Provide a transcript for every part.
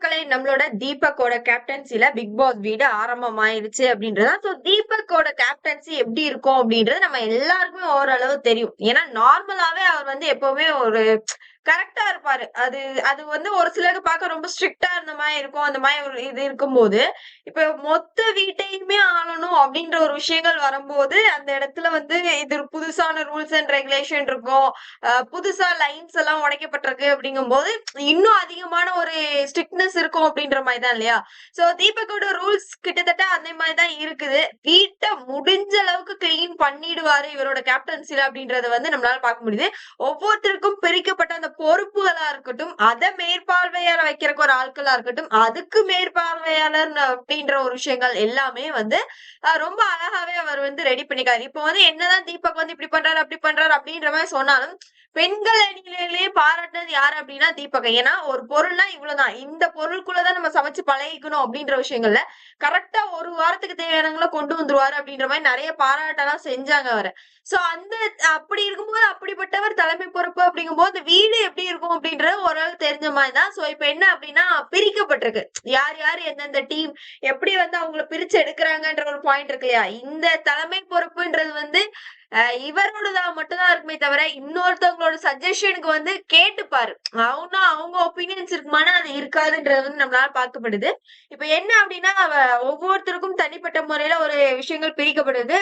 மக்களே நம்மளோட தீபக்கோட கேப்டன்சில big pass வீடு ஆரம்பமாயிருச்சு அப்படின்றதா. சோ தீபக்கோட கேப்டன்சி எப்படி இருக்கும் அப்படின்றது நம்ம எல்லாருக்குமே ஓரளவு தெரியும். ஏன்னா நார்மலாவே அவர் வந்து எப்பவுமே ஒரு கரெக்டா இருப்பாரு. அது அது வந்து ஒரு சிலருக்கு பார்க்க ரொம்ப ஸ்ட்ரிக்டா இருந்த மாதிரி இருக்கும். அந்த மாதிரி ஒரு இது இருக்கும்போது இப்ப மொத்த வீட்டையுமே ஆளணும் அப்படின்ற ஒரு விஷயங்கள் வரும்போது அந்த இடத்துல வந்து இது புதுசான ரூல்ஸ் அண்ட் ரெகுலேஷன் இருக்கும். புதுசா லைன்ஸ் எல்லாம் உடைக்கப்பட்டிருக்கு அப்படிங்கும்போது இன்னும் அதிகமான ஒரு ஸ்ட்ரிக்ட்னஸ் இருக்கும் அப்படின்ற மாதிரி தான் இல்லையா? சோ தீபக்கோட ரூல்ஸ் கிட்டத்தட்ட அந்த மாதிரி தான் இருக்குது. வீட்டை முடிஞ்ச அளவுக்கு கிளீன் பண்ணிடுவாரு இவரோட கேப்டன்சில அப்படின்றத வந்து நம்மளால பார்க்க முடியுது. ஒவ்வொருத்தருக்கும் பிரிக்கப்பட்ட அந்த பொறுப்புகளா இருக்கட்டும் அதை மேற்பார்வையாளர் வைக்கிறக்கு ஒரு ஆட்களா இருக்கட்டும் அதுக்கு மேற்பார்வையாளர் அப்படின்ற ஒரு விஷயங்கள் எல்லாமே வந்து அஹ் ரொம்ப அழகாவே அவர் வந்து ரெடி பண்ணிக்காரு. இப்போ வந்து என்னதான் தீபக் வந்து இப்படி பண்றாரு அப்படி பண்றாரு அப்படின்ற மாதிரி சொன்னாலும் பெண்கள் அணிகளிலேயே பாராட்டினது யாரு அப்படின்னா தீபக். ஏன்னா ஒரு பொருள்னா இவ்வளவுதான். இந்த பொருளுக்குள்ளதான் நம்ம சமைச்சு பழகிக்கணும் அப்படின்ற விஷயங்கள்ல கரெக்டா ஒரு வாரத்துக்கு தேவையானங்களை கொண்டு வந்துருவாரு அப்படின்ற மாதிரி நிறைய பாராட்டெல்லாம் செஞ்சாங்க அவரை. சோ அந்த அப்படி இருக்கும்போது அப்படிப்பட்டவர் தலைமை பொறுப்பு அப்படிங்கும்போது வீடு எப்படி இருக்கும் அப்படின்றது ஓரளவு தெரிஞ்ச மாதிரி தான். சோ இப்ப என்ன அப்படின்னா பிரிக்கப்பட்டிருக்கு. யார் யார் எந்தெந்த டீம் எப்படி வந்து அவங்கள பிரிச்சு எடுக்கிறாங்கன்ற ஒரு பாயிண்ட் இருக்கு இல்லையா? இந்த தலைமை பொறுப்புன்றது வந்து அஹ் இவரோடதா மட்டும்தான் இருக்குமே தவிர இன்னொருத்தவங்களோட சஜஷனுக்கு வந்து கேட்டுப்பாரு. அவனா அவங்க ஒப்பீனியன்ஸ் இருக்குமானா அது இருக்காதுன்றது வந்து நம்மளால பார்க்கப்படுது. இப்ப என்ன அப்படின்னா ஒவ்வொருத்தருக்கும் தனிப்பட்ட முறையில ஒரு விஷயங்கள் பிரிக்கப்படுது.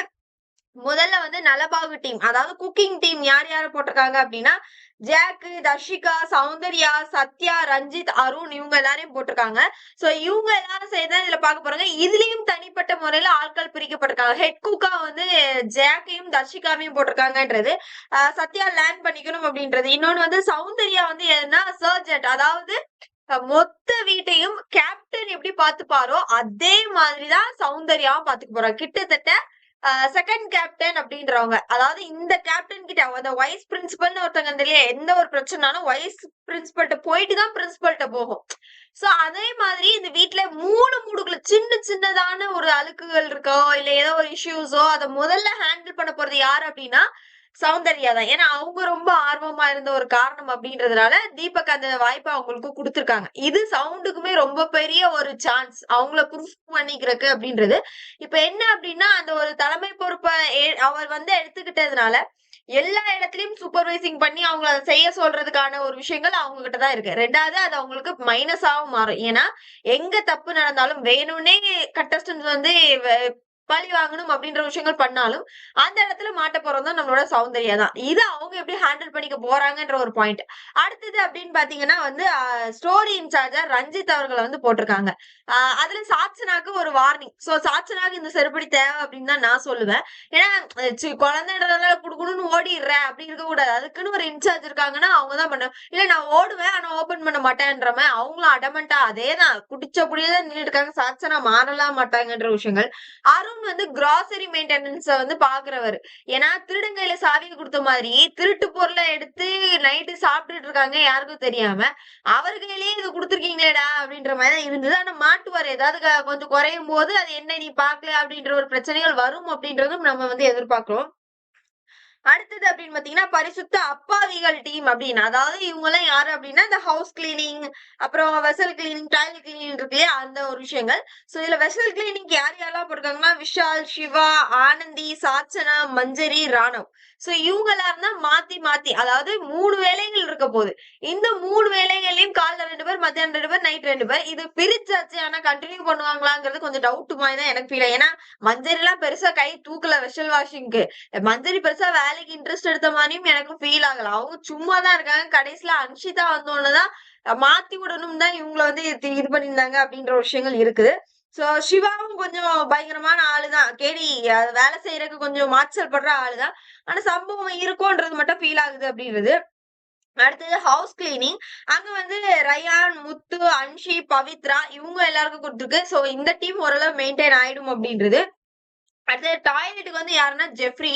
முதல்ல வந்து நலபாகு டீம் அதாவது குக்கிங் டீம் யார் யார போட்டிருக்காங்க அப்படின்னா ஜாக்கு தர்ஷிகா சௌந்தர்யா சத்யா ரஞ்சித் அருண் இவங்க எல்லாரையும் போட்டிருக்காங்க. சோ இவங்க எல்லாரும் சேர்ந்து இதுல பார்க்க போறாங்க. இதுலயும் தனிப்பட்ட முறையில ஆட்கள் பிரிக்கப்பட்டிருக்காங்க. ஹெட் குக்கா வந்து ஜாக்கையும் தர்ஷிகாவையும் போட்டிருக்காங்கன்றது. சத்யா லேர்ன் பண்ணிக்கணும் அப்படின்றது. இன்னொன்னு வந்து சௌந்தர்யா வந்து எதுனா சர்ஜென்ட் அதாவது மொத்த வீட்டையும் கேப்டன் எப்படி பாத்துப்பாரோ அதே மாதிரிதான் சௌந்தர்யாவும் பாத்துக்க போறாங்க கிட்டத்தட்ட செகண்ட் கேப்டன் அப்படின்றவங்க. அதாவது இந்த கேப்டன் கிட்ட அந்த வைஸ் பிரின்சிபல்னு ஒருத்தங்க இல்லையா எந்த ஒரு பிரச்சனைனாலும் வைஸ் பிரின்சிபல்கிட்ட போயிட்டு தான் பிரின்சிபல்கிட்ட போகும். சோ அதே மாதிரி இந்த வீட்டுல மூணு மூடுக்குள்ள சின்ன சின்னதான ஒரு அழுக்குகள் இருக்கோ இல்ல ஏதோ ஒரு இஷ்யூஸோ அதை முதல்ல ஹேண்டில் பண்ண போறது யாரு அப்படின்னா சௌந்தர்யா தான். ஏன்னா அவங்க ரொம்ப ஆர்வமா இருந்த ஒரு காரணம் அப்படின்றதுனால தீபக் அந்த வாய்ப்பை அவங்களுக்கு கொடுத்துருக்காங்க. இது சவுண்டுக்குமே ரொம்ப பெரிய ஒரு சான்ஸ். அவங்கள ப்ரூஃப் பண்ணிக்கிறதுக்கு அப்படின்றது. இப்ப என்ன அப்படின்னா அந்த ஒரு தலைமை பொறுப்பை அவர் வந்து எடுத்துக்கிட்டதுனால எல்லா இடத்துலயும் சூப்பர்வைசிங் பண்ணி அவங்கள அதை செய்ய சொல்றதுக்கான ஒரு விஷயங்கள் அவங்க கிட்ட தான் இருக்கு. ரெண்டாவது அது அவங்களுக்கு மைனஸாவும் மாறும். ஏன்னா எங்க தப்பு நடந்தாலும் வேணும்னே கண்டஸ்டன்ஸ் வந்து வ- பழி வாங்கணும் அப்படின்ற விஷயங்கள் பண்ணாலும் அந்த இடத்துல மாட்ட போறது தான் நம்மளோட சௌந்தர்யா தான் இது அவங்க எப்படி ஹேண்டில் பண்ணிக்க போறாங்கன்ற ஒரு பாயிண்ட் அடுத்தது அப்படின்னு பாத்தீங்கன்னா வந்து ஸ்டோரி இன்சார்ஜா ரஞ்சித் அவர்களை வந்து போட்டிருக்காங்க. அதுல சாட்சனாக்கு ஒரு வார்னிங் சோ சாட்சனாக்கு இந்த செருப்படி தேவை அப்படின்னு தான் நான் சொல்லுவேன். ஏன்னா அஹ் குழந்தைன்றதுனால குடுக்கணும்னு ஓடிடுற அப்படி இருக்க கூடாது. அதுக்குன்னு ஒரு இன்சார்ஜ் இருக்காங்கன்னா அவங்க தான் பண்ணும் இல்ல நான் ஓடுவேன் ஆனா ஓபன் பண்ண மாட்டேன்ற மாதிரி. அவங்களும் அடமெண்டா அதே தான். குடிச்சபடியே தான் நின்றுட்டு இருக்காங்க. சாட்சனா மாறலாம் மாட்டாங்கன்ற விஷயங்கள். அருண் வந்து கிராசரி மெயின்டெனன்ஸ வந்து பாக்குறவர். ஏன்னா திருடங்கையில சாவியை கொடுத்த மாதிரி திருட்டு பொருளை எடுத்து நைட்டு சாப்பிட்டுட்டு இருக்காங்க யாருக்கும் தெரியாம. அவர் கையிலேயே இது கொடுத்துருக்கீங்களேடா அப்படின்ற மாதிரி தான் இருந்தது. ஆனா மாட்டுவார் ஏதாவது கொஞ்சம் குறையும் போது அது என்ன நீ பாக்கல அப்படின்ற ஒரு பிரச்சனைகள் வரும் அப்படின்றதும் நம்ம வந்து எதிர்பார்க்கிறோம். அடுத்தது அப்படின்னு பாத்தீங்கன்னா பரிசுத்த அப்பாவிகள் டீம் அப்படின்னு. அதாவது இவங்க எல்லாம் யாரு அப்படின்னா இந்த ஹவுஸ் கிளீனிங் அப்புறம் வெசல் கிளீனிங் டாய்லெட் கிளீனிங் இருக்கு இல்லையா? அந்த ஒரு விஷயங்கள். சோ இதுல வெசல் கிளீனிங் யார் யாரெல்லாம் போட்டிருக்காங்கன்னா விஷால் சிவா ஆனந்தி சாச்சனா மஞ்சரி ராணவ். சோ இவங்களா இருந்தா மாத்தி மாத்தி அதாவது மூணு வேலைகள் இருக்க போகுது. இந்த மூணு வேலைகளையும் காலைல ரெண்டு பேர் மத்தியானம் ரெண்டு பேர் நைட் ரெண்டு பேர் இது பிரிச்சாச்சு ஆனா கண்டினியூ பண்ணுவாங்களாங்கிறது கொஞ்சம் டவுட் மாதிரி தான் எனக்கு ஃபீல் ஏன்னா மஞ்சரி எல்லாம் பெருசா கை தூக்கல வெஷல் வாஷிங்க்கு மஞ்சரி பெருசா வேலைக்கு இன்ட்ரெஸ்ட் எடுத்த மாதிரியும் எனக்கு ஃபீல் ஆகல. அவங்க சும்மா தான் இருக்காங்க. கடைசியில அன்ஷிதா வந்தோடனேதான் மாத்தி விடணும் தான் இவங்கள வந்து இது இது பண்ணியிருந்தாங்க அப்படின்ற விஷயங்கள் இருக்குது. சோ சிவாவும் கொஞ்சம் பயங்கரமான ஆளுதான். கேடி வேலை செய்யறதுக்கு கொஞ்சம் மாச்சல் படுற ஆளுதான். ஆனா சம்பவம் இருக்கும்ன்றது மட்டும் ஃபீல் ஆகுது அப்படின்றது. அடுத்தது ஹவுஸ் கிளீனிங் அங்க வந்து ரயான் முத்து அன்ஷி பவித்ரா இவங்க எல்லாருக்கும் கொடுத்துருக்கு. சோ இந்த டீம் ஓரளவு மெயின்டைன் ஆயிடும் அப்படின்றது. அடுத்தது டாய்லெட்டுக்கு வந்து யாருன்னா ஜெஃப்ரி.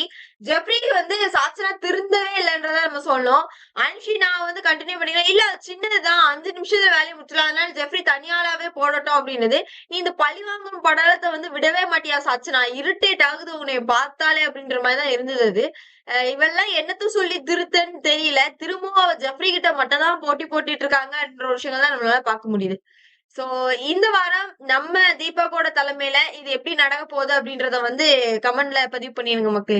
ஜெஃப்ரிக்கு வந்து சாச்சனா திருந்தவே இல்லைன்றத நம்ம சொல்லணும். அன்ஷி நான் வந்து கண்டினியூ பண்ணிக்கிறேன் இல்ல அது சின்னதுதான். அஞ்சு நிமிஷத்துல வேலையை முடிச்சலாம் அதனால ஜெஃப்ரி தனியாளாவே போடட்டும் அப்படின்னது. நீ இந்த பழி வாங்கும் படலத்தை வந்து விடவே மாட்டியா சாச்சனா இரிட்டேட் ஆகுது உன்னை பார்த்தாலே அப்படின்ற மாதிரி தான் இருந்தது அது. இவெல்லாம் என்னத்த சொல்லி திருத்தன்னு தெரியல. திரும்பவும் அவ ஜெஃப்ரி கிட்ட மட்டும் தான் போட்டி போட்டிட்டு இருக்காங்கன்ற ஒரு விஷயங்கள் தான் நம்மளால பார்க்க முடியுது. சோ இந்த வாரம் நம்ம தீபக்கோட தலைமையில இது எப்படி நடக்க போகுது அப்படின்றத வந்து கமெண்ட்ல பதிவு பண்ணிருங்க மக்களே.